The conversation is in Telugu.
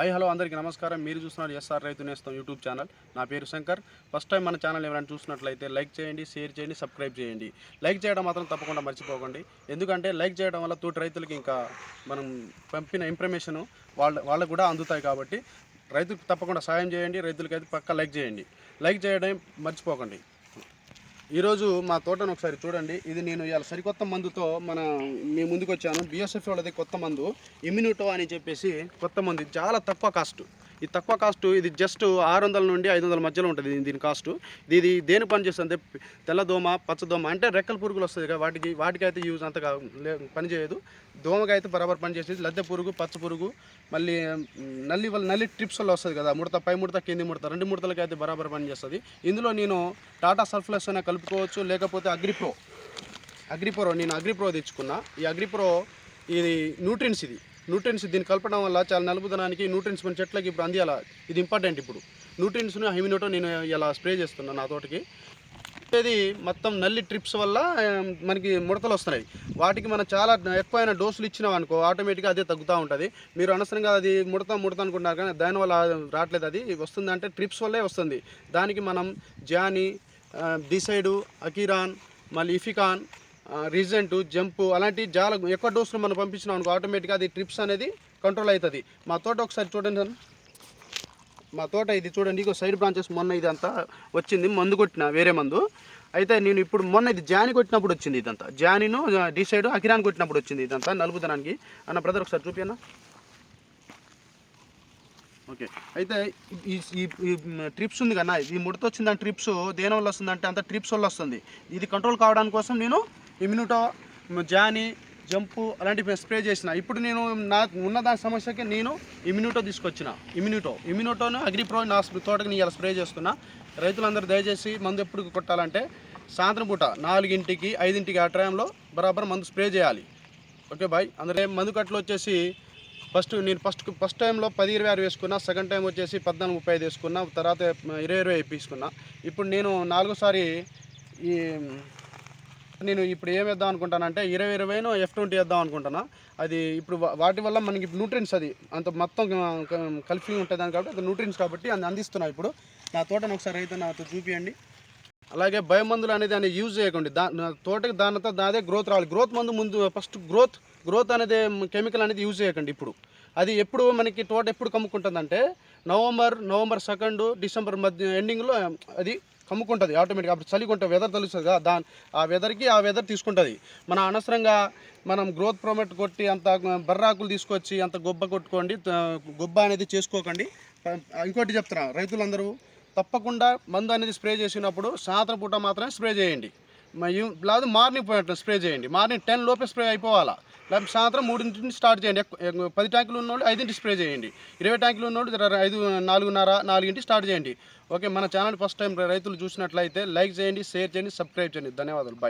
హాయ్ హలో అందరికీ నమస్కారం. మీరు చూస్తున్నారు ఎస్ఆర్ రైతు నేస్తం యూట్యూబ్ ఛానల్. నా పేరు శంకర్. ఫస్ట్ టైం మన ఛానల్ ఏమైనా చూసినట్లయితే లైక్ చేయండి షేర్ చేయండి సబ్స్క్రైబ్ చేయండి. లైక్ చేయడం మాత్రం తప్పకుండా మర్చిపోకండి. ఎందుకంటే లైక్ చేయడం వల్ల తోటి రైతులకి ఇంకా మనం పంపిన ఇన్ఫర్మేషన్ వాళ్ళ వాళ్ళకు కూడా అందుతాయి కాబట్టి రైతుకు తప్పకుండా సాయం చేయండి రైతులకైతే పక్కా లైక్ చేయండి. లైక్ చేయడం మర్చిపోకండి. ఈరోజు మా తోటను ఒకసారి చూడండి. ఇది నేను ఇవాళ సరికొత్త మందుతో మన మీ ముందుకు వచ్చాను బిఎస్ఎఫ్ వాళ్ళది కొత్త మందు. ఇమ్యూనిటో అని చెప్పేసి కొత్త మందు. చాలా తక్కువ కాస్ట్ ఇది తక్కువ కాస్ట్ ఇది జస్ట్ ఆరు వందల నుండి ఐదు వందల మధ్యలో ఉంటుంది దీని- కాస్టు. కాస్ట్ ఇది దేని పని చేస్తుంది తెల్లదోమ పచ్చదోమ అంటే రెక్కల పురుగులు వస్తుంది కదా వాటికి వాటికైతే యూజ్ అంతగా పనిచేయదు పని చేయదు. దోమకి అయితే బరాబర్ పని చేసేది లద్దె పురుగు పచ్చ పురుగు మళ్ళీ నల్లి వల్ల నల్లి ట్రిప్స్ వల్ల వస్తుంది కదా ముడత పై ముడత కింది ముడత రెండు ముడతలకి అయితే బరాబర్ పని చేస్తుంది. ఇందులో నేను టాటా సర్ఫ్లెస్ అయినా కలుపుకోవచ్చు లేకపోతే అగ్రిప్రో అగ్రిప్రో నేను అగ్రిప్రో తెచ్చుకున్నా. ఈ అగ్రిప్రో ఇది న్యూట్రిన్స్ ఇది. న్యూట్రిన్స్ దీన్ని కలపడం వల్ల చాలా నలుపుదనానికి న్యూట్రిన్స్ మన చెట్లకి ఇప్పుడు అందియాల ఇది ఇంపార్టెంట్ ఇప్పుడు. న్యూట్రియన్స్ను హైమినోటో నేను ఇలా స్ప్రే చేస్తున్నాను నా తోటకి. ఇది మొత్తం నల్లి ట్రిప్స్ వల్ల మనకి ముడతలు వస్తున్నాయి. వాటికి మనం చాలా ఎక్కువైన డోసులు ఇచ్చినాం అనుకో ఆటోమేటిక్గా అదే తగ్గుతూ ఉంటుంది. మీరు అనవసరంగా అది ముడత ముడత అనుకుంటున్నారు కానీ దానివల్ల రావట్లేదు అది. వస్తుంది అంటే ట్రిప్స్ వల్లే వస్తుంది. దానికి మనం జానీ డిసైడు అకీరాన్ మళ్ళీ ఇఫికాన్ రిజెంట్ జంప్ అలాంటి చాలా ఎక్కువ డోసులు మనం పంపించినాం అనుకో ఆటోమేటిక్గా అది ట్రిప్స్ అనేది కంట్రోల్ అవుతుంది. మా తోట ఒకసారి చూడండి సార్. మా తోట ఇది చూడండి ఇగో సైడ్ బ్రాంచెస్ మొన్న ఇది అంతా వచ్చింది మందు కొట్టిన వేరే మందు. అయితే నేను ఇప్పుడు మొన్న ఇది జాని కొట్టినప్పుడు వచ్చింది ఇదంతా. జానిను డిసైడ్ అకిరాన్ కొట్టినప్పుడు వచ్చింది ఇదంతా నలుపుదనానికి. అన్న బ్రదర్ ఒకసారి చూపియన్నా ఓకే. అయితే ఈ ఈ ఈ ట్రిప్స్ ఉంది కన్నా ఈ ముడత వచ్చిందని ట్రిప్స్ దేని వల్ల వస్తుందంటే అంత ట్రిప్స్ వల్ల వస్తుంది. ఇది కంట్రోల్ కావడానికి కోసం నేను ఇమ్యూనిటో జానీ జంపు అలాంటివి స్ప్రే చేసిన. ఇప్పుడు నేను నా ఉన్న దాని సమస్యకి నేను ఇమ్యూనిటో తీసుకొచ్చిన. ఇమ్యూనిటో ఇమ్యూనిటోను అగ్రిప్రో నా తోటకి నేను ఇలా స్ప్రే చేస్తున్నా. రైతులందరూ దయచేసి మందు ఎప్పుడు కొట్టాలంటే సాయంత్రం పూట నాలుగింటికి ఐదింటికి ఆ టైంలో బరాబర్ మందు స్ప్రే చేయాలి. Okay bye. అందులో మందు కట్టలు వచ్చేసి ఫస్ట్ నేను ఫస్ట్ ఫస్ట్ టైంలో పది ఇరవై ఆరు వేసుకున్నా సెకండ్ టైం వచ్చేసి పద్నాలుగు ముప్పై ఐదు వేసుకున్నా తర్వాత ఇరవై ఇరవై వేసుకున్నా ఇప్పుడు నేను నాలుగోసారి ఈ నేను ఇప్పుడు ఏం వేద్దాం అనుకుంటానంటే ఇరవై ఇరవైను ఎఫ్ ట్వంటీ వేద్దాం అనుకుంటున్నా అది ఇప్పుడు వాటి వల్ల మనకి న్యూట్రియన్స్ అది అంత మొత్తం క- కలిపి ఉంటుంది దాని కాబట్టి అది న్యూట్రియన్స్ కాబట్టి అది అందిస్తున్నా ఇప్పుడు. నా తోటను ఒకసారి అయితే నాతో చూపియండి. అలాగే బయోమందులు అనేది అనేది యూజ్ చేయకండి. దా నా తోటకి దానితో దాదే గ్రోత్ రావాలి. గ్రోత్ మందు ముందు ఫస్ట్ గ్రోత్ గ్రోత్ అనేది కెమికల్ అనేది యూజ్ చేయకండి ఇప్పుడు. అది ఎప్పుడు మనకి తోట ఎప్పుడు కమ్ముకుంటుందంటే నవంబర్ నవంబర్ సెకండ్ డిసెంబర్ మధ్య ఎండింగ్లో అది కమ్ముకుంటుంది ఆటోమేటిక్గా అప్పుడు చలికుంటే వెదర్ తెలుస్తుంది కదా దాని ఆ వెదర్కి ఆ వెదర్ తీసుకుంటుంది. మన అనవసరంగా మనం గ్రోత్ ప్రొమోట్ కొట్టి అంత బర్రాకులు తీసుకొచ్చి అంత గొబ్బ కొట్టుకోండి గొబ్బ అనేది చేసుకోకండి. ఇంకోటి చెప్తున్నా రైతులందరూ తప్పకుండా మందు అనేది స్ప్రే చేసినప్పుడు సాయంత్రం పూట మాత్రమే స్ప్రే చేయండి. మరియు లేదు మార్నింగ్ స్ప్రే చేయండి. మార్నింగ్ టెన్ లోపే స్ప్రే అయిపోవాలా. లేకపోతే సాయంత్రం మూడింటిని స్టార్ట్ చేయండి. పది ట్యాంకులు ఉన్నోళ్ళు ఐదింటి స్ప్రే చేయండి. ఇరవై ట్యాంకులు ఉన్నోళ్ళు ఐదు నాలుగున్నర నాలుగింటి స్టార్ట్ చేయండి. ఓకే మన ఛానల్ ఫస్ట్ టైం రైతులు చూసినట్లయితే లైక్ చేయండి షేర్ చేయండి సబ్స్క్రైబ్ చేయండి. ధన్యవాదాలు. బాయ్